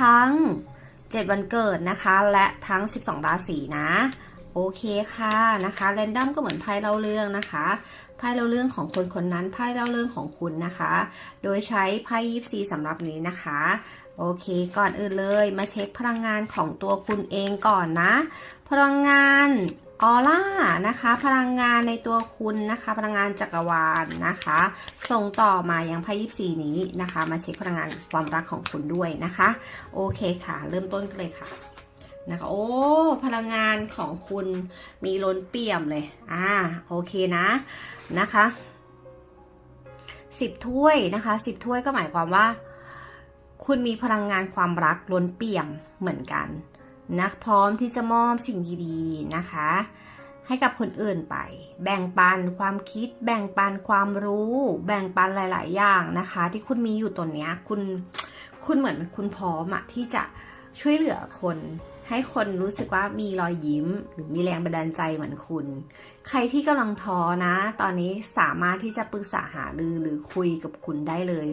ทั้ง 7 วันเกิดนะคะ และทั้ง 12 ราศีนะ โอเคค่ะนะคะแรนดอมก็เหมือนไพ่เล่าเรื่องนะคะไพ่เล่าเรื่องของคนคนนั้นไพ่เล่าเรื่องของคุณนะคะ โดยใช้ไพ่ยิปซีสำหรับนี้นะคะโอเค ก่อนอื่นเลยมาเช็คพลังงานของตัวคุณเองก่อนนะ พลังงาน ออร่านะคะ พลังงานในตัวคุณนะคะ พลังงานจักรวาลนะคะ ส่งต่อมายังไพ่ยิปซีนี้นะคะ มาเช็คพลังงานความรักของคุณด้วยนะคะ โอเคค่ะ เริ่มต้นกันเลยค่ะนะคะโอ้พลังงานของคุณมีล้นเปี่ยมเลยอ่าโอเคนะนะคะสิบถ้วยนะคะสิบถ้วยก็หมายความว่า คุณมีพลังงานความรักล้นเปี่ยมเหมือนกัน นะพร้อมที่จะมอบสิ่งดีๆนะคะ ให้กับคนอื่นไป แบ่งปันความคิด แบ่งปันความรู้ แบ่งปันหลาย ๆ อย่างนะคะ ที่คุณมีอยู่ตนเนี้ยคุณคุณเหมือนคุณพร้อมอะที่จะช่วยเหลือคนให้คนรู้สึกว่ามีรอยยิ้ม หรือมีแรงบันดาลใจเหมือนคุณ ใครที่กำลังท้อนะ ตอนนี้สามารถที่จะปรึกษาหารือหรือคุยกับคุณได้เลย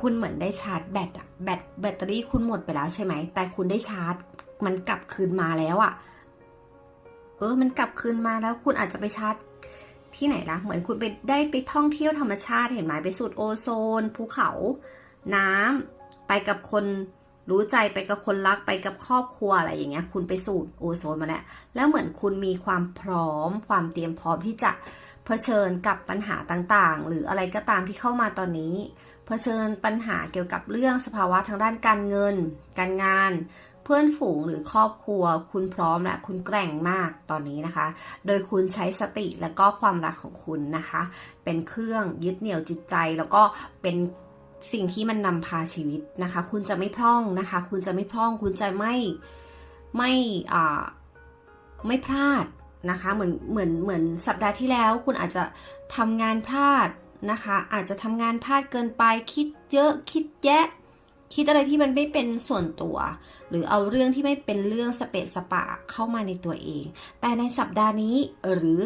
คุณเหมือนได้ชาร์จแบตอะแบตแบตเตอรี่คุณหมดไปแล้วใช่ไหม แต่คุณได้ชาร์จ มันกลับคืนมาแล้วอะเออ มันกลับคืนมาแล้วคุณอาจจะไปชาร์จที่ไหนละเหมือนคุณไปได้ไปท่องเที่ยวธรรมชาติเห็นไหมไปสูดโอโซน ภูเขา น้ำไปกับคนรู้ใจไปกับคนรักไปกับครอบครัวอะไรอย่างเงี้ย คุณไปสูดโอโซนมาแล้วแล้วเหมือนคุณมีความพร้อม ความเตรียมพร้อมที่จะเผชิญกับปัญหาต่างๆ หรืออะไรก็ตามที่เข้ามาตอนนี้ เผชิญปัญหาเกี่ยวกับเรื่องสภาวะทางด้านการเงิน การงาน เพื่อนฝูงหรือครอบครัว คุณพร้อมและคุณแกร่งมากตอนนี้นะคะ โดยคุณใช้สติและก็ความรักของคุณนะคะ เป็นเครื่องยึดเหนี่ยวจิตใจ แล้วก็เป็นสิ่งที่มันนำพาชีวิตนะคะ คุณจะไม่พร่องนะคะ คุณจะไม่พร่อง คุณจะไม่ไม่ไม่พลาดนะคะเหมือนเหมือนเหมือนสัปดาห์ที่แล้ว คุณอาจจะทำงานพลาดนะคะ อาจจะทำงานพลาดเกินไปคิดเยอะคิดแยะ คิดอะไรที่มันไม่เป็นส่วนตัว หรือเอาเรื่องที่ไม่เป็นเรื่องสเปะสปะเข้ามาในตัวเอง แต่ในสัปดาห์นี้หรือ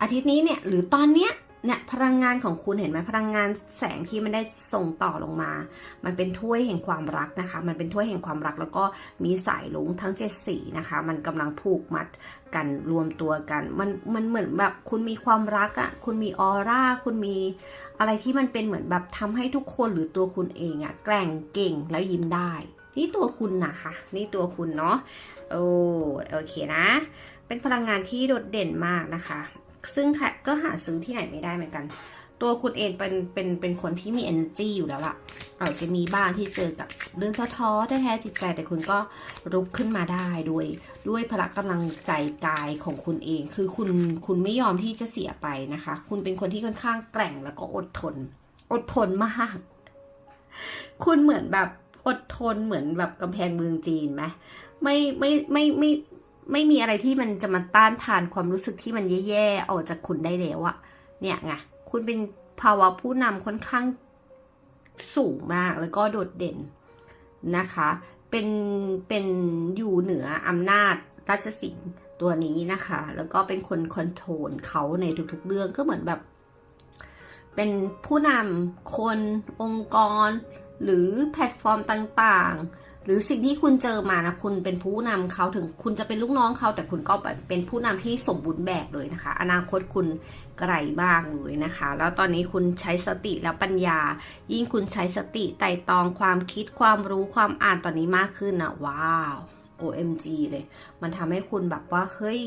อาทิตย์นี้เนี่ยหรือตอนเนี้ย เนี่ยพลังงานของคุณเห็นไหมพลังงานแสงที่มันได้ส่งต่อลงมา มันเป็นถ้วยแห่งความรักนะคะ มันเป็นถ้วยแห่งความรักแล้วก็มีสายลุงทั้งเจ็ดสีนะคะ มันกำลังผูกมัดกันรวมตัวกัน มันมันเหมือนแบบคุณมีความรักอะ่ะคุณมีออร่าคุณมีอะไรที่มันเป็นเหมือนแบบทำให้ทุกคนหรือตัวคุณเองอะ่ะแกร่งเก่งแล้วยิ้มได้ นี่ตัวคุณนะคะนี่ตัวคุณเนาะโอ้โอเคนะ เป็นพลังงานที่โดดเด่นมากนะคะ ซึ่งค่ะก็หาซื้อที่ไหนไม่ได้เหมือนกัน ตัวคุณเองเป็นเป็นเป็นคนที่มี energy อยู่แล้วอะอาจจะมีบ้างที่เจอกับเรื่องท้อๆแท้ๆจิตใจแต่คุณก็รุกขึ้นมาได้ด้วยด้วยพละกำลังใจกายของคุณเอง คือคุณคุณไม่ยอมที่จะเสียไปนะคะ คุณเป็นคนที่ค่อนข้างแกร่งแล้วก็อดทน อดทนมาก คุณเหมือนแบบอดทนเหมือนแบบกำแพงเมืองจีนไหมไม่ไม่ไม่ไม่ ไม่มีอะไรที่มันจะมาต้านทานความรู้สึกที่มันแย่ๆออกจากคุณได้แล้วอะเนี่ยไงคุณเป็นภาวะผู้นำค่อนข้างสูงมากแล้วก็โดดเด่นนะคะ เป็นเป็นอยู่เหนืออำนาจราชสิงห์ตัวนี้นะคะ แล้วก็เป็นคนคอนโทรลเขาในทุกๆเรื่องก็เหมือนแบบ เป็นผู้นำคนองค์กร หรือแพลตฟอร์มต่างๆ หรือสิ่งที่คุณเจอมานะคุณเป็นผู้นำเขาถึงคุณจะเป็นลูกน้องเขา แต่คุณก็เป็นผู้นำที่สมบูรณ์แบบเลยนะคะ อนาคตคุณไกลมากเลยนะคะ แล้วตอนนี้คุณใช้สติและปัญญา ยิ่งคุณใช้สติไต่ตองความคิดความรู้ความอ่านตอนนี้มากขึ้นนะว้าว OMG เลย มันทำให้คุณแบบว่าเฮ้ย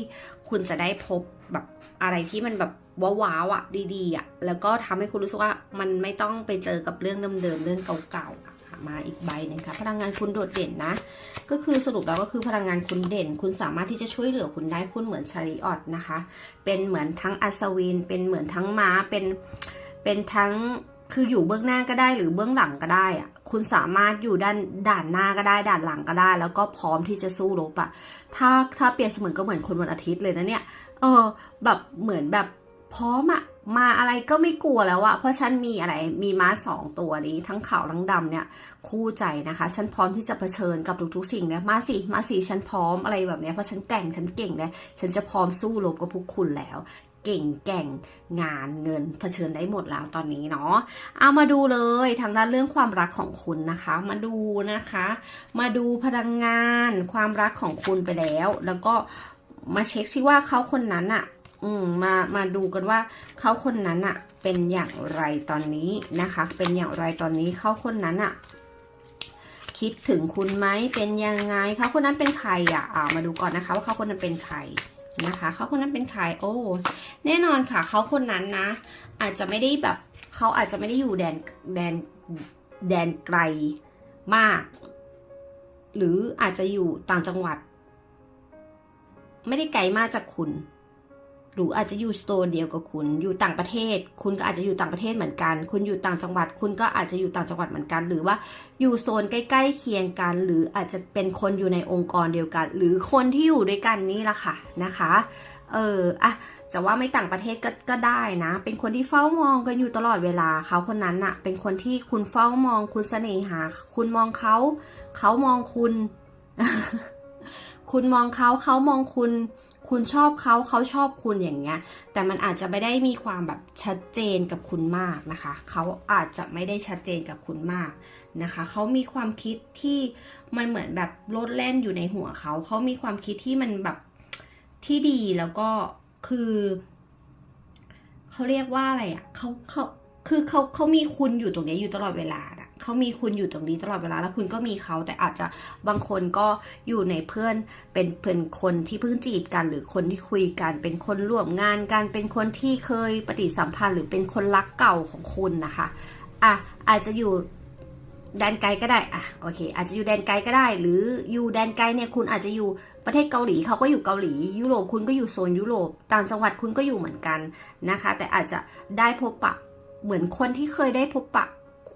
คุณจะได้พบแบบอะไรที่มันแบบว้าวๆอะดีๆอะแล้วก็ทำให้คุณรู้สึกว่ามันไม่ต้องไปเจอกับเรื่องเดิมๆเรื่องเก่าๆ มาอีกใบหนึงค่ะ พลังงานคุณโดดเด่นนะ ก็คือสรุปแล้วก็คือพลังงานคุณเด่น คุณสามารถที่จะช่วยเหลือคุณได้คุณเหมือนชาริออตนะคะ เป็นเหมือนทั้งอัศวิน เป็นเหมือนทั้งม้า เป็นเป็นทั้งคืออยู่เบื้องหน้าก็ได้หรือเบื้องหลังก็ได้อะคุณสามารถอยู่ด้านด่านหน้าก็ได้ด่านหลังก็ได้ แล้วก็พร้อมที่จะสู้รบอะถ้าถ้าเปรียบเสมือนก็เหมือนคนวันอาทิตย์เลยนะเนี่ยเออแบบเหมือนแบบพร้อมอะ มาอะไรก็ไม่กลัวแล้วอะเพราะฉันมีอะไรมีม้าสองตัวนี้ ทั้งขาวทั้งดำเนี่ยคู่ใจนะคะ ฉันพร้อมที่จะเผชิญกับทุกๆสิ่งเนี่ยมาสิมาสิฉันพร้อมอะไรแบบเนี้ยเพราะฉันแกร่งฉันเก่งเลยฉันจะพร้อมสู้รบกับพวกคุณแล้วเก่งแก่งงานเงินเผชิญได้หมดแล้วตอนนี้เนาะเอามาดูเลยทางด้านเรื่องความรักของคุณนะคะ มาดูนะคะ มาดูพลังงาน ความรักของคุณไปแล้ว แล้วก็มาเช็คซิว่าเขาคนนั้นอะ อืมมามาดูกันว่าเขาคนนั้นอะเป็นอย่างไรตอนนี้นะคะ เป็นอย่างไรตอนนี้เขาคนนั้นอะคิดถึงคุณไหมเป็นยังไงเขาคนนั้นเป็นใครอะอ่ามาดูก่อนนะคะว่าเขาคนนั้นเป็นใครนะคะเขาคนนั้นเป็นใครโอ้แน่นอนค่ะเขาคนนั้นนะ อาจจะไม่ได้แบบเขาอาจจะไม่ได้อยู่แดนแดนแดนไกลมาก หรืออาจจะอยู่ต่างจังหวัด ไม่ได้ไกลมากจากคุณ หรืออาจจะอยู่โซนเดียวกับคุณ อยู่ต่างประเทศ คุณก็อาจจะอยู่ต่างประเทศเหมือนกัน คุณอยู่ต่างจังหวัด คุณก็อาจจะอยู่ต่างจังหวัดเหมือนกัน หรือว่าอยู่โซนใกล้ๆเคียงกัน หรืออาจจะเป็นคนอยู่ในองค์กรเดียวกัน หรือคนที่อยู่ด้วยกันนี่แหละค่ะนะคะ เอออะจะว่าไม่ต่างประเทศก็ก็ได้นะ เป็นคนที่เฝ้ามองกันอยู่ตลอดเวลาเขาคนนั้นอะเป็นคนที่คุณเฝ้ามอง คุณเสน่หา คุณมองเขาเขามองคุณ คุณมองเขาเขามองคุณ คุณชอบเขาเขาชอบคุณอย่างเงี้ย แต่มันอาจจะไม่ได้มีความแบบชัดเจนกับคุณมากนะคะ เขาอาจจะไม่ได้ชัดเจนกับคุณมากนะคะ เขามีความคิดที่มันเหมือนแบบโลดแล่นอยู่ในหัวเขา เขามีความคิดที่มันแบบที่ดีแล้วก็คือ เขาเรียกว่าอะไรอะเขาเขา คือเขาเขามีคุณอยู่ตรงนี้อยู่ตลอดเวลาอะเขามีคุณอยู่ตรงนี้ตลอดเวลาแล้วคุณก็มีเขาแต่อาจจะบางคนก็อยู่ในเพื่อนเป็นเพื่อนคนที่เพิ่งจีบกันหรือคนที่คุยกัน เป็นคนร่วมงานกันเป็นคนที่เคยปฏิสัมพันธ์หรือเป็นคนรักเก่าของคุณนะคะอะอาจจะอยู่แดนไกลก็ได้อะโอเค อาจจะอยู่แดนไกลก็ได้ หรืออยู่แดนไกลเนี่ยคุณอาจจะอยู่ประเทศเกาหลีเขาก็อยู่เกาหลี ยุโรปคุณก็อยู่โซนยุโรปต่างจังหวัดคุณก็อยู่เหมือนกันนะคะ แต่อาจจะได้พบปะ เหมือนคนที่เคยได้พบปะ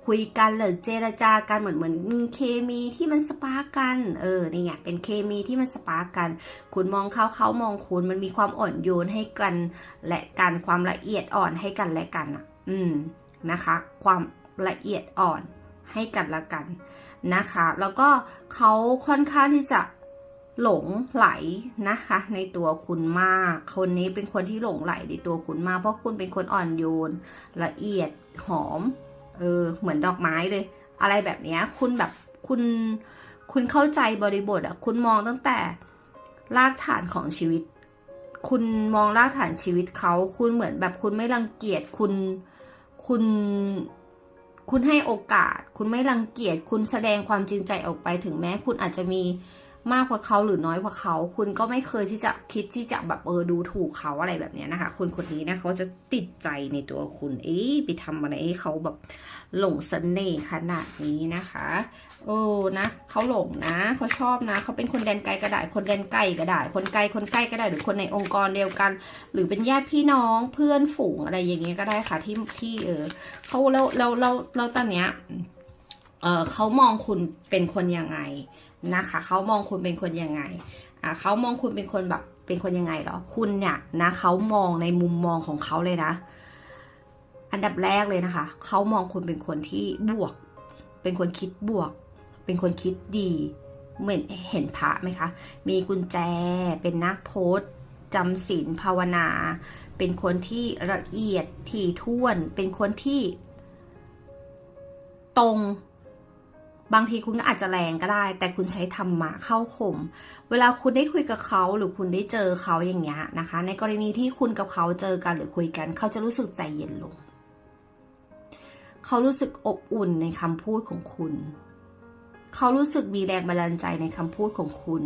คุยกันหรือเจรจากันเหมือนเหมือนเคมีที่มันสปาร์กกัน เออนี่ไงเป็นเคมีที่มันสปาร์กกัน คุณมองเขาเขามองคุณมันมีความอ่อนโยนให้กัน และกันความละเอียดอ่อนให้กันและกันอะ อืมนะคะ ความละเอียดอ่อนให้กันและกันนะคะ แล้วก็เขาค่อนข้างที่จะ หลงไหลนะคะ ในตัวคุณมาก คนนี้เป็นคนที่หลงไหลในตัวคุณมาก เพราะคุณเป็นคนอ่อนโยน ละเอียดหอม เออ เหมือนดอกไม้เลย อะไรแบบเนี้ยคุณแบบคุณคุณเข้าใจบริบทอะคุณมองตั้งแต่รากฐานของชีวิต คุณมองรากฐานชีวิตเขาคุณเหมือนแบบคุณไม่รังเกียจคุณคุณคุณให้โอกาส คุณไม่รังเกียจคุณแสดงความจริงใจออกไปถึงแม้ คุณอาจจะมี มากกว่าเขาหรือน้อยกว่าเขา คุณก็ไม่เคยที่จะคิดที่จะแบบเออดูถูกเขาอะไรแบบนี้นะคะ คนคนนี้นะเขาจะติดใจในตัวคุณ เอ๊ะไปทำอะไรให้เขาแบบหลงเสน่ห์ขนาดนี้นะคะโอ้นะเขาหลงนะเขาชอบนะเขาเป็นคนแดนไกลก็ได้คนแดนใกลก็ได้คนไกลคนใกล้ก็ได้หรือคนในองค์กรเดียวกัน หรือเป็นญาติพี่น้องเพื่อนฝูงอะไรอย่างเงี้ยก็ได้ค่ะที่ที่เออเขาแล้วแล้วแล้วแล้วตอนเนี้ยเออเขามองคุณเป็นคนยังไง นะคะ เขามองคุณเป็นคนยังไงอ่าเขามองคุณเป็นคนแบบเป็นคนยังไงหรอ คุณเนี่ยนะเขามองในมุมมองของเขาเลยนะ อันดับแรกเลยนะคะ เขามองคุณเป็นคนที่บวก เป็นคนคิดบวก เป็นคนคิดดี เหมือนเห็นพระไหมคะ มีกุญแจ เป็นนักโพสต์จำศีลภาวนา เป็นคนที่ละเอียดถี่ถ้วน เป็นคนที่ตรง บางทีคุณก็อาจจะแรงก็ได้ แต่คุณใช้ธรรมะเข้าข่มเวลาคุณได้คุยกับเขาหรือคุณได้เจอเขาอย่างเงี้ยนะคะ ในกรณีที่คุณกับเขาเจอกันหรือคุยกัน เขาจะรู้สึกใจเย็นลง เขารู้สึกอบอุ่นในคำพูดของคุณ เขารู้สึกมีแรงบันดาลใจในคำพูดของคุณ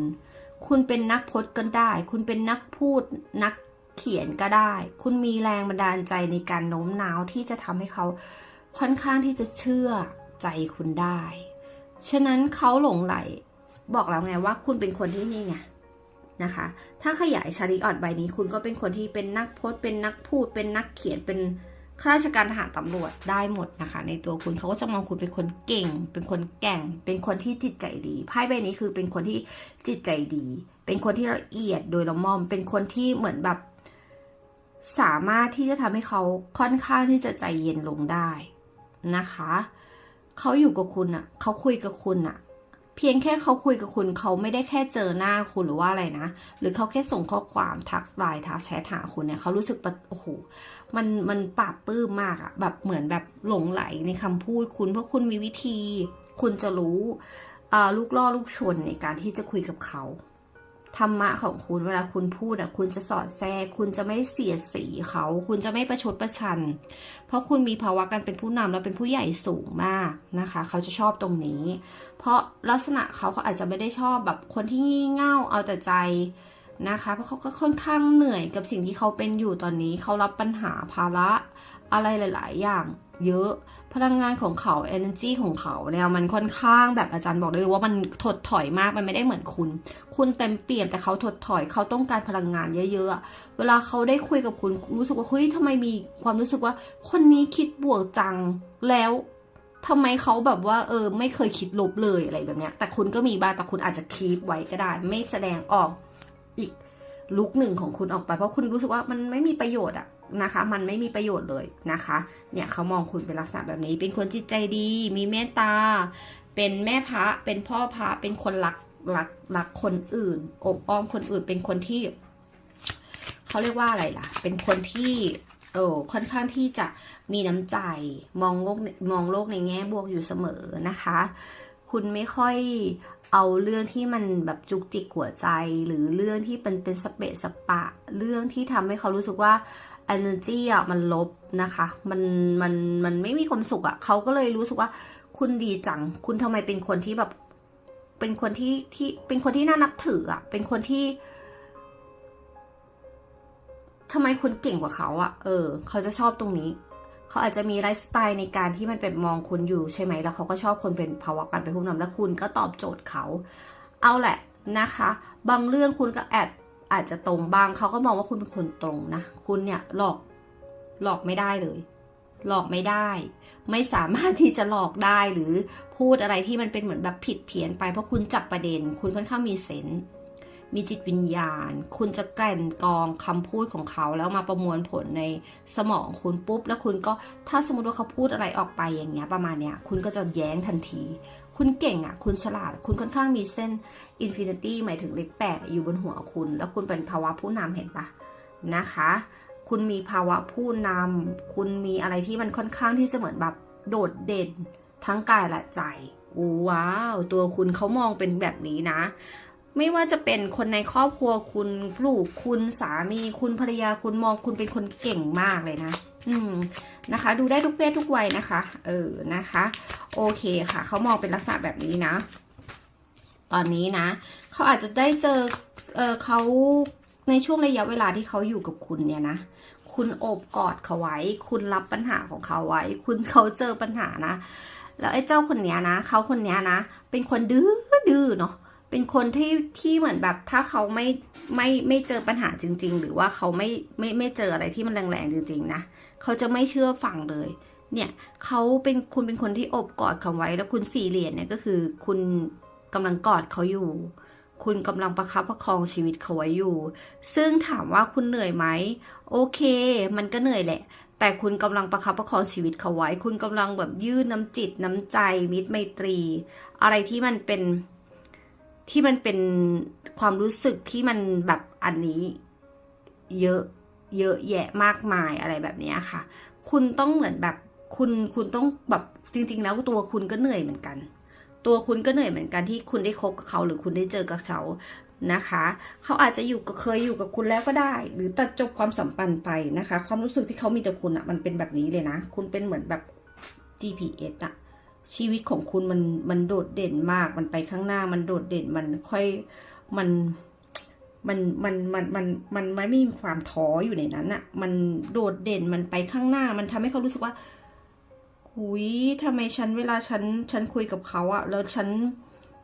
คุณเป็นนักพจน์ก็ได้ คุณเป็นนักพูดนักเขียนก็ได้ คุณมีแรงบันดาลใจในการโน้มน้าวที่จะทำให้เขาค่อนข้างที่จะเชื่อใจคุณได้ ฉะนั้นเขาหลงไหล บอกแล้วไงว่าคุณเป็นคนที่นี่ไงนะคะ ถ้าขยายชาริออดใบนี้ คุณก็เป็นคนที่เป็นนักโพสเป็นนักพูด เป็นนักเขียน เป็นข้าราชการทหารตำรวจได้หมดนะคะ ในตัวคุณเขาก็จะมองคุณเป็นคนเก่ง เป็นคนแก่ง เป็นคนที่จิตใจดีไพ่ใบนี้คือเป็นคนที่จิตใจดี เป็นคนที่ละเอียดโดยละม่อม เป็นคนที่เหมือนแบบ สามารถที่จะทำให้เขาค่อนข้างที่จะใจเย็นลงได้นะคะ เขาอยู่กับคุณอะ่ะเขาคุยกับคุณอะ่ะเพียงแค่เขาคุยกับคุณเขาไม่ได้แค่เจอหน้าคุณหรือว่าอะไรนะ หรือเขาแค่ส่งข้อความทักไลน์ทักแชทหาคุณเนี่ยเขารู้สึกโอ้โหมันมันปราบปื้มมากอะแบบเหมือนแบบหลงไหลในคำพูดคุณเพราะคุณมีวิธี คุณจะรู้ลูกล่อลูกชนในการที่จะคุยกับเขา ธรรมะของคุณเวลาคุณพูดอะคุณจะสอดแทรก คุณจะไม่เสียสีเขา คุณจะไม่ประชดประชัน เพราะคุณมีภาวะการเป็นผู้นำและเป็นผู้ใหญ่สูงมากนะคะ เขาจะชอบตรงนี้ เพราะลักษณะเขาเขาอาจจะไม่ได้ชอบแบบคนที่งี่เง่าเอาแต่ใจนะคะ เพราะเขาก็ค่อนข้างเหนื่อยกับสิ่งที่เขาเป็นอยู่ตอนนี้ เขารับปัญหาภาระอะไรหลาย ๆ อย่าง เยอะ พลังงานของเขา energy ของเขาเนี่ยมันค่อนข้างแบบอาจารย์บอกได้เลยว่ามันถดถอยมากมันไม่ได้เหมือนคุณ คุณเต็มเปี่ยมแต่เขาถดถอยเขาต้องการพลังงานเยอะๆ เวลาเขาได้คุยกับคุณรู้สึกว่าเฮ้ยทำไมมีความรู้สึกว่า คนนี้คิดบวกจังแล้วทำไมเขาแบบว่าเออไม่เคยคิดลบเลยอะไรแบบเนี้ยแต่คุณก็มีบ้างแต่คุณอาจจะคีปไว้ก็ได้ ไม่แสดงออกอีก ลุกหนึ่งของคุณออกไป เพราะคุณรู้สึกว่ามันไม่มีประโยชน์อะนะคะ มันไม่มีประโยชน์เลยนะคะ เนี่ยเขามองคุณเป็นลักษณะแบบนี้ เป็นคนจิตใจดี มีเมตตา เป็นแม่พระ เป็นพ่อพระ เป็นคนรักรักรักคนอื่น อบอ้อมคนอื่น เป็นคนที่เขาเรียกว่าอะไรล่ะ เป็นคนที่เออค่อนข้างที่จะมีน้ำใจ มองโลกมองโลกในแง่บวกอยู่เสมอนะคะ คุณไม่ค่อยเอาเรื่องที่มันแบบจุกจิกหัวใจ หรือเรื่องที่เป็นเป็นสเปะสปะ เรื่องที่ทำให้เขารู้สึกว่า energy อะมันลบนะคะ มันมันมันไม่มีความสุขอะเขาก็เลยรู้สึกว่า คุณดีจัง คุณทำไมเป็นคนที่แบบ เป็นคนที่ที่เป็นคนที่น่านับถืออะ เป็นคนที่ทำไมคุณเก่งกว่าเขาอะ เออ เขาจะชอบตรงนี้ เขาอาจจะมีไลฟ์สไตล์ในการที่มันเป็นมองคุณอยู่ใช่ไหมแล้วเขาก็ชอบคนเป็นภาวะการเป็นผู้นำแล้วคุณก็ตอบโจทย์เขา เอาแหละนะคะ บางเรื่องคุณก็แอบอาจจะตรงบางเขาก็มองว่าคุณเป็นคนตรงนะ คุณเนี่ยหลอกหลอกไม่ได้เลย หลอกไม่ได้ ไม่สามารถที่จะหลอกได้หรือพูดอะไรที่มันเป็นเหมือนแบบผิดเพี้ยนไปเพราะคุณจับประเด็น คุณค่อนข้างมีเซนส์ มีจิตวิญญาณ คุณจะแกล่นกองคำพูดของเขาแล้วมาประมวลผลในสมองคุณปุ๊บ แล้วคุณก็ถ้าสมมติว่าเขาพูดอะไรออกไปอย่างเงี้ยประมาณเนี้ยคุณก็จะแย้งทันที คุณเก่งอะ คุณฉลาด คุณค่อนข้างมีเส้นอินฟินิตี้หมายถึงเลขแปดอยู่บนหัวคุณ แล้วคุณเป็นภาวะผู้นำเห็นปะนะคะ คุณมีภาวะผู้นำคุณมีอะไรที่มันค่อนข้างที่จะเหมือนแบบโดดเด่นทั้งกายและใจว้าว ตัวคุณเขามองเป็นแบบนี้นะ ไม่ว่าจะเป็นคนในครอบครัวคุณลูกคุณสามีคุณภรรยาคุณมองคุณเป็นคนเก่งมากเลยนะ อืมนะคะ ดูได้ทุกเพศทุกวัยนะคะ เออนะคะ โอเคค่ะเขามองเป็นลักษณะแบบนี้นะ ตอนนี้นะเขาอาจจะได้เจอเออเขาในช่วงระยะเวลาที่เขาอยู่กับคุณเนี่ยนะคุณโอบกอดเขาไว้ คุณรับปัญหาของเขาไว้ คุณเขาเจอปัญหานะ แล้วไอ้เจ้าคนเนี้ยนะเขาคนเนี้ยนะ เป็นคนดื้อดื้อเนาะ เป็นคนที่ที่เหมือนแบบถ้าเขาไม่ไม่ไม่เจอปัญหาจริง ๆ หรือว่าเขาไม่ไม่ไม่เจออะไรที่มันแรงๆจริง ๆ นะเขาจะไม่เชื่อฟังเลย เนี่ยเขาเป็นคุณเป็นคนที่อบกอดเขาไว้แล้วคุณสี่เหรียญเนี่ยก็คือ คุณกำลังกอดเขาอยู่ คุณกำลังประคับประคองชีวิตเขาไว้อยู่ ซึ่งถามว่าคุณเหนื่อยไหมโอเค มันก็เหนื่อยแหละแต่คุณกำลังประคับประคองชีวิตเขาไว้ คุณกำลังแบบยื่นน้ำจิตน้ำใจมิตรไมตรี อะไรที่มันเป็น ที่มันเป็นความรู้สึกที่มันแบบอันนี้เยอะเยอะแยะมากมายอะไรแบบนี้ค่ะ คุณต้องเหมือนแบบคุณคุณต้องแบบจริง ๆ แล้วตัวคุณก็เหนื่อยเหมือนกัน ตัวคุณก็เหนื่อยเหมือนกันที่คุณได้คบกับเขาหรือคุณได้เจอกับเขานะคะ เขาอาจจะอยู่กับเคยอยู่กับคุณแล้วก็ได้ หรือตัดจบความสัมพันธ์ไปนะคะ ความรู้สึกที่เขามีต่อคุณอะ่ะมันเป็นแบบนี้เลยนะ คุณเป็นเหมือนแบบ GPS อะ ชีวิตของคุณมันมันโดดเด่นมาก มันไปข้างหน้ามันโดดเด่นมันค่อยมันมันมันมันมันมันไม่มีความท้ออยู่ในนั้นอะมันโดดเด่นมันไปข้างหน้า มันทำให้เขารู้สึกว่าหุยทำไมฉันเวลาฉันฉันคุยกับเขาอะแล้วฉัน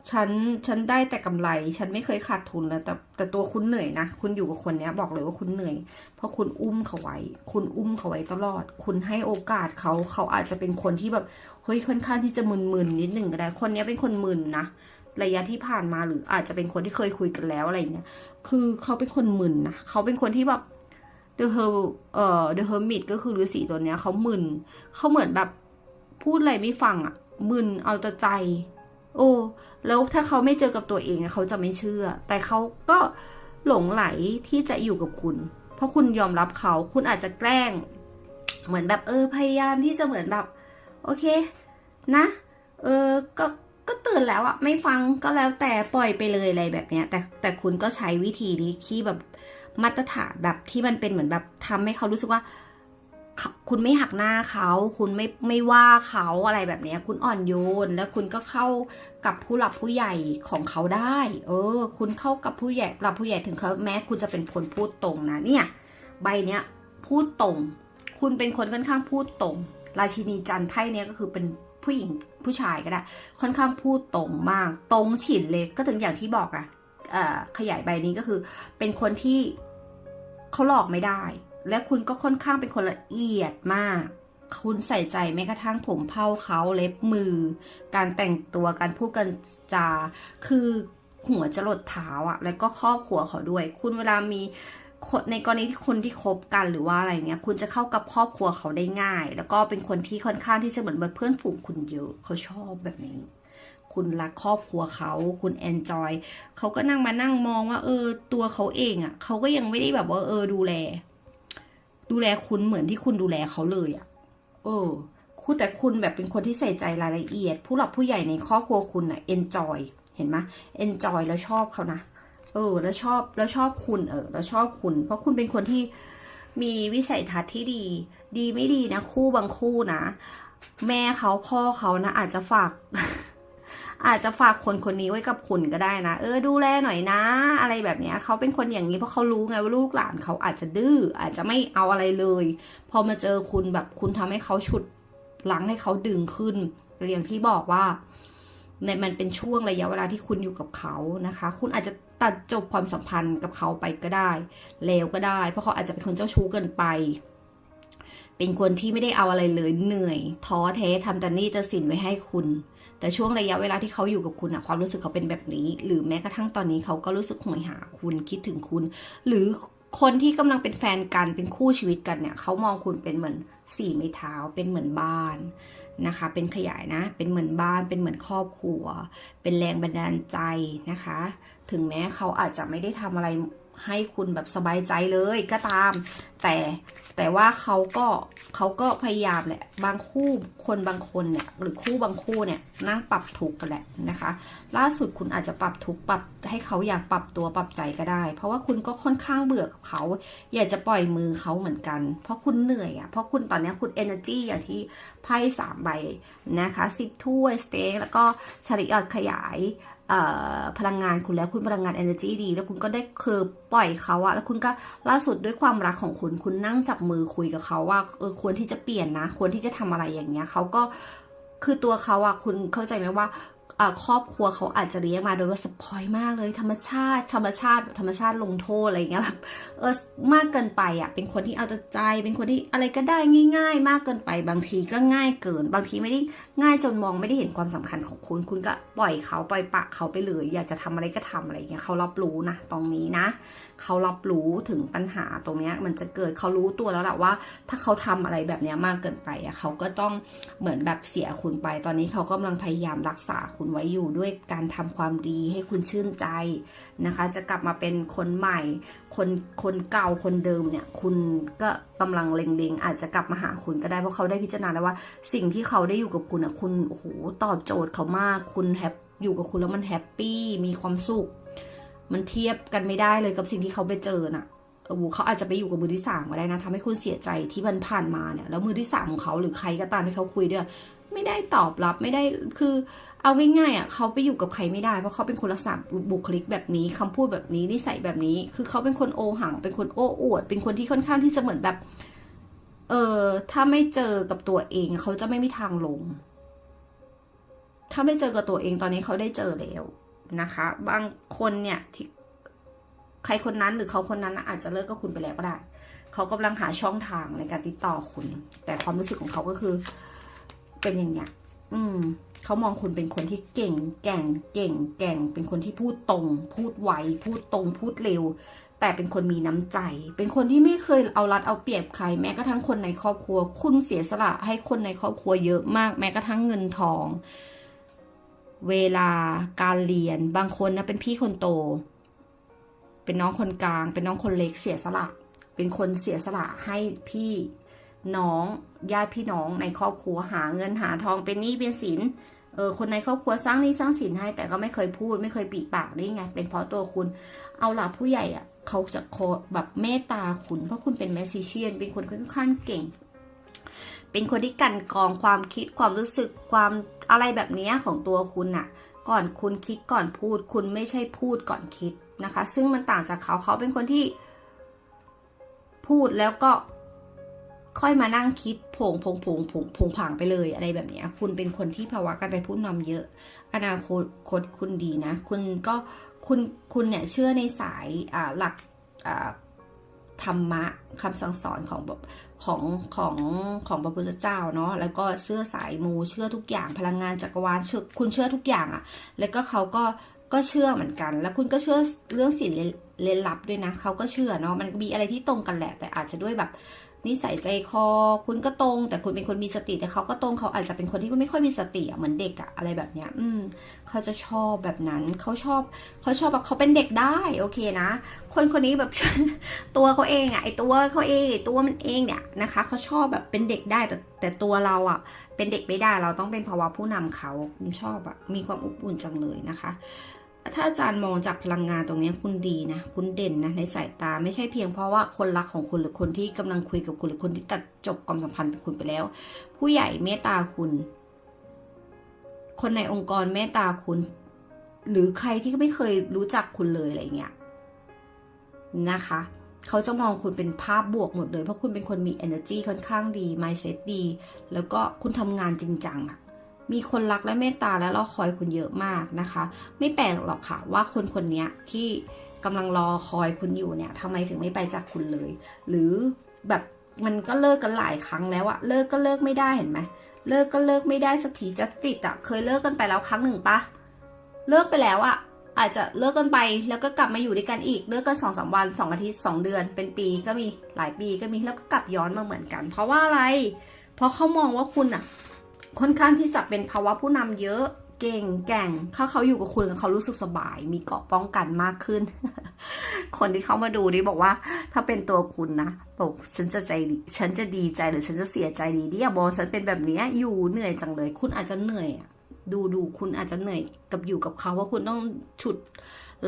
ฉันฉันได้แต่กำไร ฉันไม่เคยขาดทุนแล้ว แต่แต่ตัวคุณเหนื่อยนะ คุณอยู่กับคนเนี้ยบอกเลยว่าคุณเหนื่อย เพราะคุณอุ้มเขาไว้ คุณอุ้มเขาไว้ตลอด คุณให้โอกาสเขาเขาอาจจะเป็นคนที่แบบเฮ้ยค่อนข้างที่จะมึนๆนิดหนึ่งก็ได้ คนเนี้ยเป็นคนมึนนะระยะที่ผ่านมาหรืออาจจะเป็นคนที่เคยคุยกันแล้วอะไรเงี้ย คือเขาเป็นคนมึนนะเขาเป็นคนที่แบบ The Her เอ่อ The Hermit ก็คือฤาษีตัวเนี้ยเขามึนเขาเหมือนแบบพูดอะไรไม่ฟังอะ่ะมึนเอาแต่ใจ โอ้แล้วถ้าเขาไม่เจอกับตัวเองเขาจะไม่เชื่อ แต่เขาก็หลงไหลที่จะอยู่กับคุณ เพราะคุณยอมรับเขาคุณอาจจะแกล้ง เหมือนแบบเออพยายามที่จะเหมือนแบบ โอเค นะ เออก็ก็ตื่นแล้วอะไม่ฟังก็แล้วแต่ปล่อยไปเลยอะไรแบบเนี้ย แต่แต่คุณก็ใช้วิธีนี้ที่แบบมาตรฐานแบบที่มันเป็นเหมือนแบบทำให้เขารู้สึกว่า คุณไม่หักหน้าเขา คุณไม่ไม่ว่าเขาอะไรแบบนี้คุณอ่อนโยน แล้วคุณก็เข้ากับผู้หลักผู้ใหญ่ของเขาได้ เออ คุณเข้ากับผู้ใหญ่หลับผู้ใหญ่ถึงเขาแม้คุณจะเป็นคนพูดตรงนะเนี่ย ใบเนี้ยพูดตรง คุณเป็นคนค่อนข้างพูดตรง ราชินีจันไพ่เนี้ยก็คือเป็นผู้หญิงผู้ชายก็ได้ ค่อนข้างพูดตรงมาก ตรงฉินเลยก็ถึงอย่างที่บอกอะเอ่อขยายใบนี้ก็คือ เป็นคนที่เขาหลอกไม่ได้ และคุณก็ค่อนข้างเป็นคนละเอียดมาก คุณใส่ใจแม้กระทั่งผมเผาเขาเล็บมือ การแต่งตัวการพูดกันจา คือหัวจรดเท้าอะแล้วก็ครอบครัวเขาด้วย คุณเวลามีในกรณีที่คนที่คบกันหรือว่าอะไรเงี้ย คุณจะเข้ากับครอบครัวเขาได้ง่าย แล้วก็เป็นคนที่ค่อนข้างที่จะเหมือนเพื่อนฝูงคุณเยอะเขาชอบแบบนี้ คุณรักครอบครัวเขา คุณแอนจอยเขาก็นั่งมานั่งมองว่า เออ ตัวเขาเองอะ่ะเขาก็ยังไม่ได้แบบว่าเออดูแล ดูแลคุณเหมือนที่คุณดูแลเขาเลยอะ่ะเออคุณแต่คุณแบบเป็นคนที่ใส่ใจรายละเอียด ผู้หลักผู้ใหญ่ในครอบครัวคุณอะ่ะเอนจอยเห็นไหมเอนจอยแล้วชอบเขานะเออ แล้วชอบแล้วชอบคุณเออ แล้วชอบคุณ เพราะคุณเป็นคนที่มีวิสัยทัศน์ที่ดี ดีไม่ดีนะ คู่บางคู่นะ แม่เขาพ่อเขานะอาจจะฝาก อาจจะฝากคนคนนี้ไว้กับคุณก็ได้นะ เออดูแลหน่อยนะ อะไรแบบเนี้ยเขาเป็นคนอย่างนี้เพราะเขารู้ไงว่าลูกหลานเขาอาจจะดื้ออาจจะไม่เอาอะไรเลย พอมาเจอคุณแบบคุณทำให้เขาฉุดหลังให้เขาดึงขึ้นอย่างที่บอกว่าในมันเป็นช่วงระยะเวลาที่คุณอยู่กับเขานะคะ คุณอาจจะตัดจบความสัมพันธ์กับเขาไปก็ได้เลวก็ได้ เพราะเขาอาจจะเป็นคนเจ้าชู้เกินไป เป็นคนที่ไม่ได้เอาอะไรเลยเหนื่อยท้อแท้ทำแต่นี่จะสินไว้ให้คุณ แต่ช่วงระยะเวลาที่เขาอยู่กับคุณอะความรู้สึกเขาเป็นแบบนี้ หรือแม้กระทั่งตอนนี้เขาก็รู้สึกหวยหาคุณคิดถึงคุณ หรือคนที่กำลังเป็นแฟนกันเป็นคู่ชีวิตกันเนี่ยเขามองคุณเป็นเหมือนสี่ไม้เท้าเป็นเหมือนบ้านนะคะ เป็นขยายนะ เป็นเหมือนบ้านเป็นเหมือนครอบครัว เป็นแรงบันดาลใจนะคะ ถึงแม้เขาอาจจะไม่ได้ทำอะไรให้คุณแบบสบายใจเลยก็ตามแต่แต่ว่าเขาก็เขาก็พยายามแหละ บางคู่คนบางคนเนี่ยหรือคู่บางคู่เนี่ยนั่งปรับทุกข์กันแหละนะคะ ล่าสุดคุณอาจจะปรับทุกข์ปรับให้เขาอยากปรับตัวปรับใจก็ได้ เพราะว่าคุณก็ค่อนข้างเบื่อกับเขา อยากจะปล่อยมือเขาเหมือนกัน เพราะคุณเหนื่อยอะ่ะเพราะคุณตอนนี้คุณ energy อย่างที่ไพ่สามใบนะคะสิบถ้วยสเต็กแล้วก็ชริออดขยายพลังงานคุณแล้วคุณพลังงาน energy ดี แล้วคุณก็ได้คือปล่อยเขาอะแล้วคุณก็ล่าสุดด้วยความรักของคุณคุณนั่งจับมือคุยกับเขาว่าเออควรที่จะเปลี่ยนนะ ควรที่จะทำอะไรอย่างเงี้ยเขาก็คือตัวเขาอะคุณเข้าใจไหมว่าครอบครัวเขาอาจจะเลี้ยงมาโดยว่าสปอยมากเลย ธรรมชาติ ธรรมชาติธรรมชาติลงโทษอะไรเงี้ยแบบเออมากเกินไปอะ เป็นคนที่เอาแต่ใจ เป็นคนที่อะไรก็ได้ง่าย ๆ มากเกินไป บางทีก็ง่ายเกิน บางทีไม่ได้ง่ายจนมองไม่ได้เห็นความสำคัญของคุณ คุณก็ปล่อยเขาปล่อยปะเขาไปเลย อยากจะทำอะไรก็ทำอะไรเงี้ยเขารับรู้นะตรงนี้นะ เขารับรู้ถึงปัญหาตรงนี้มันจะเกิดเขารู้ตัวแล้วแหละว่า ถ้าเขาทำอะไรแบบนี้มากเกินไปอะเขาก็ต้องเหมือนแบบเสียคุณไป ตอนนี้เขากำลังพยายามรักษาคุณไว้อยู่ด้วยการทำความดีให้คุณชื่นใจนะคะ จะกลับมาเป็นคนใหม่ คนคนเก่าคนเดิมเนี่ย คุณก็กำลังเล็งๆ อาจจะกลับมาหาคุณก็ได้เพราะเขาได้พิจารณาแล้วว่า สิ่งที่เขาได้อยู่กับคุณอะคุณโอ้โหตอบโจทย์เขามากคุณแฮปอยู่กับคุณแล้วมันแฮปปี้มีความสุข มันเทียบกันไม่ได้เลยกับสิ่งที่เขาไปเจอน่ะโอ้โหเขาอาจจะไปอยู่กับมือที่สามก็ได้นะทำให้คุณเสียใจที่มันผ่านมาเนี่ยแล้วมือที่สามของเขาหรือใครก็ตามที่เขาคุยด้วยไม่ได้ตอบรับไม่ได้คือ เอาง่ายๆอะเขาไปอยู่กับใครไม่ได้เพราะเขาเป็นคนลักษณะบุคลิกแบบนี้คำพูดแบบนี้นิสัยแบบนี้ คือเขาเป็นคนโอหัง เป็นคนโอ้อวด เป็นคนที่ค่อนข้างที่จะเหมือนแบบ เออถ้าไม่เจอกับตัวเอง เขาจะไม่มีทางลง ถ้าไม่เจอกับตัวเองตอนนี้เขาได้เจอแล้ว นะคะ บางคนเนี่ยที่ใครคนนั้นหรือเขาคนนั้นอาจจะเลิกกับคุณไปแล้วก็ได้ เขากำลังหาช่องทางในการติดต่อคุณ แต่ความรู้สึกของเขาก็คือ เป็นอย่างเนี้ยอืมเขามองคุณเป็นคนที่เก่ง แก่ง เก่ง แก่ง เป็นคนที่พูดตรง พูดไว พูดตรง พูดเร็ว แต่เป็นคนมีน้ำใจ เป็นคนที่ไม่เคยเอารัดเอาเปรียบใคร แม้กระทั่งคนในครอบครัว คุณเสียสละให้คนในครอบครัวเยอะมาก แม้กระทั่งเงินทอง เวลาการเรียนบางคนนะเป็นพี่คนโต เป็นน้องคนกลาง เป็นน้องคนเล็กเสียสละ เป็นคนเสียสละให้พี่น้องญาติพี่น้องในครอบครัวหาเงินหาทองเป็นหนี้เป็นสินเออคนในครอบครัวสร้างหนี้สร้างสินให้แต่ก็ไม่เคยพูด ไม่เคยปีปากนี่ไงเป็นเพราะตัวคุณ เอาล่ะผู้ใหญ่อะเขาจะโคแบบเมตตาคุณ เพราะคุณเป็นแมสซิเชียนเป็นคนค่อนข้างเก่ง เป็นคนที่กันกองความคิดความรู้สึกความอะไรแบบนี้ของตัวคุณน่ะ ก่อนคุณคิดก่อนพูด คุณไม่ใช่พูดก่อนคิดนะคะ ซึ่งมันต่างจากเขาเขาเป็นคนที่ พูดแล้วก็ค่อยมานั่งคิดผงผงผงผงผงผางไปเลยอะไรแบบนี้คุณเป็นคนที่ภาวะการเป็นผู้นำเยอะ อนาคตคตคุณดีนะ คุณก็คุณคุณเนี่ยเชื่อในสายอ่าหลักอ่าธรรมะคำสั่งสอนของแบบ ของของของพระพุทธเจ้าเนาะแล้วก็เชื่อสายมูเชื่อทุกอย่างพลังงานจักรวาลคุณเชื่อทุกอย่างอะแล้วก็เขาก็ก็เชื่อเหมือนกัน แล้วคุณก็เชื่อเรื่องสิ่งเล่นลับด้วยนะเขาก็เชื่อเนาะมันมีอะไรที่ตรงกันแหละ แต่อาจจะด้วยแบบ นิสัยใจคอ คุณก็ตรง แต่คุณเป็นคนมีสติ แต่เขาก็ตรงเขาอาจจะเป็นคนที่ไม่ค่อยมีสติเหมือนเด็กอะอะไรแบบเนี้ย อืมเขาจะชอบแบบนั้นเขาชอบเขาชอบแบบเขาเป็นเด็กได้โอเคนะ คนคนนี้แบบตัวเขาเองอะไอตัวเขาเองตัวมันเองเนี่ยนะคะเขาชอบแบบเป็นเด็กได้แต่แต่ตัวเราอะเป็นเด็กไม่ได้เราต้องเป็นภาวะผู้นำเขาชอบอะมีความอบอุ่นจังเลยนะคะ ถ้าอาจารย์มองจากพลังงานตรงนี้คุณดีนะ คุณเด่นนะในสายตาไม่ใช่เพียงเพราะว่าคนรักของคุณหรือคนที่กำลังคุยกับคุณหรือคนที่ตัดจบความสัมพันธ์กับคุณไปแล้ว ผู้ใหญ่เมตตาคุณ คนในองค์กรเมตตาคุณ หรือใครที่ไม่เคยรู้จักคุณเลยอะไรเงี้ยนะคะเขาจะมองคุณเป็นภาพบวกหมดเลย เพราะคุณเป็นคนมี energy ค่อนข้างดี mindset ดี แล้วก็คุณทำงานจริงจังอะ มีคนรักและเมตตาและรอคอยคุณเยอะมากนะคะ ไม่แปลกหรอกค่ะว่าคนคนนี้ที่กำลังรอคอยคุณอยู่เนี่ยทำไมถึงไม่ไปจากคุณเลย หรือแบบมันก็เลิกกันหลายครั้งแล้วอะเลิกก็เลิกไม่ได้เห็นไหมเลิกก็เลิกไม่ได้สักทีจะติดอะเคยเลิกกันไปแล้วครั้งหนึ่งปะเลิกไปแล้วอะอาจจะเลิกกันไปแล้วก็กลับมาอยู่ด้วยกันอีกเลิกกันสองสามวันสองอาทิตย์สองเดือนเป็นปีก็มีหลายปีก็มีแล้วก็กลับย้อนมาเหมือนกัน เพราะว่าอะไร เพราะเขามองว่าคุณอะ ค่อนข้างที่จะเป็นภาวะผู้นำเยอะเก่งแก่งถ้าเขาอยู่กับคุณเขารู้สึกสบาย มีเกราะป้องกันมากขึ้น คนที่เขามาดูนี่บอกว่า ถ้าเป็นตัวคุณนะบอกฉันจะใจดีฉันจะดีใจหรือฉันจะเสียใจดีที่อย่ามองฉันเป็นแบบนี้อยู่เหนื่อยจังเลย คุณอาจจะเหนื่อยดูดูคุณอาจจะเหนื่อยกับอยู่กับเขาว่าคุณต้องฉุด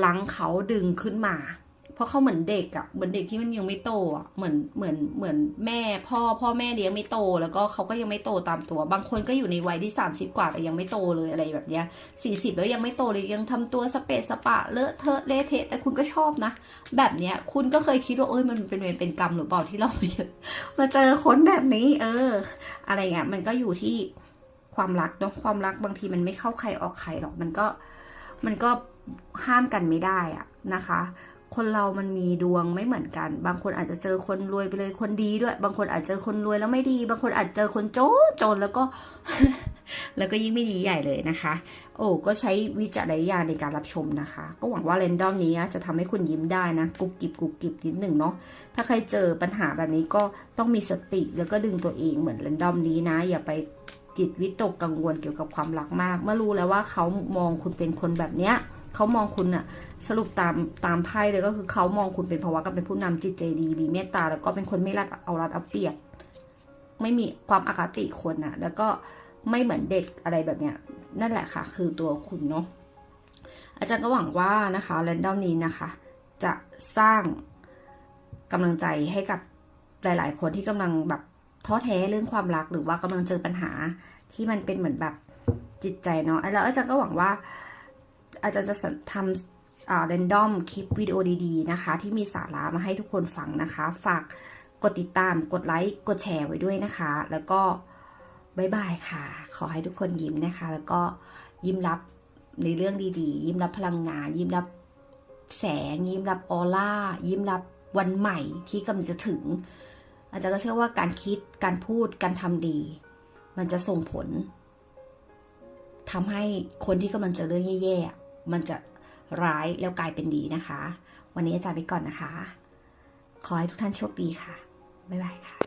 ลังเขาดึงขึ้นมา เพราะเขาเหมือนเด็กอะเหมือนเด็กที่มันยังไม่โตอะเหมือนเหมือนเหมือนแม่พ่อพ่อแม่เลี้ยงไม่โต แล้วก็เขาก็ยังไม่โตตามตัว บางคนก็อยู่ในวัยที่ 30 กว่าแต่ยังไม่โตเลยอะไรแบบเนี้ย40แล้วยังไม่โตเลยยังทำตัวสเปะสปะเลอะเทอะเละเทะแต่คุณก็ชอบนะ แบบเนี้ยคุณก็เคยคิดว่าเอ้ยมันเป็นเวรเป็นกรรมหรือเปล่าที่เรามาเจอมาเจอคนแบบนี้ เออ อะไรเงี้ยมันก็อยู่ที่ความรักเนาะความรักบางทีมันไม่เข้าใครออกใครหรอกมันก็มันก็ห้ามกันไม่ได้อะนะคะ คนเรามันมีดวงไม่เหมือนกัน บางคนอาจจะเจอคนรวยไปเลยคนดีด้วย บางคนอาจเจอคนรวยแล้วไม่ดี บางคนอาจเจอคนโจนจนแล้วก็ แล้วก็ยิ่งไม่ดีใหญ่เลยนะคะ โอ้ก็ใช้วิจารณญาณในการรับชมนะคะ ก็หวังว่าเรนดอมนี้จะทำให้คุณยิ้มได้นะกุบกิบกุบกิบนิดหนึ่งเนาะ ถ้าใครเจอปัญหาแบบนี้ก็ต้องมีสติแล้วก็ดึงตัวเองเหมือนเรนดอมนี้นะ อย่าไปจิตวิตกกังวลเกี่ยวกับความรักมาก เมื่อรู้แล้วว่าเขามองคุณเป็นคนแบบเนี้ย เขามองคุณอะสรุปตามตามไพ่เลยก็คือเขามองคุณเป็นภาวะกับเป็นผู้นำจิตใจดีมีเมตตาแล้วก็เป็นคนไม่รัดเอารัดเอาเปรียบ ไม่มีความอคติคนอะแล้วก็ไม่เหมือนเด็กอะไรแบบเนี้ยนั่นแหละค่ะ คือตัวคุณเนาะอาจารย์ก็หวังว่านะคะแรนดอมนี้นะคะ จะสร้างกำลังใจให้กับหลาย ๆ คนที่กำลังแบบท้อแท้เรื่องความรักหรือว่ากำลังเจอปัญหาที่มันเป็นเหมือนแบบจิตใจเนาะแล้วอาจารย์ก็หวังว่า อาจารย์จะทำอ่าเรนดอมคลิปวิดีโอดีๆนะคะ ที่มีสาระมาให้ทุกคนฟังนะคะ ฝากกดติดตามกดไลค์กดแชร์ไว้ด้วยนะคะ แล้วก็บายบายค่ะ ขอให้ทุกคนยิ้มนะคะ แล้วก็ยิ้มรับในเรื่องดีๆ ยิ้มรับพลังงาน ยิ้มรับแสง ยิ้มรับออร่า ยิ้มรับวันใหม่ที่กำลังจะถึง อาจารย์ก็เชื่อว่าการคิดการพูดการทำดี มันจะส่งผลทำให้คนที่กำลังเจอเรื่องแย่ๆ มันจะร้ายแล้วกลายเป็นดีนะคะ วันนี้อาจารย์ไปก่อนนะคะ ขอให้ทุกท่านโชคดีค่ะ บ๊ายบายค่ะ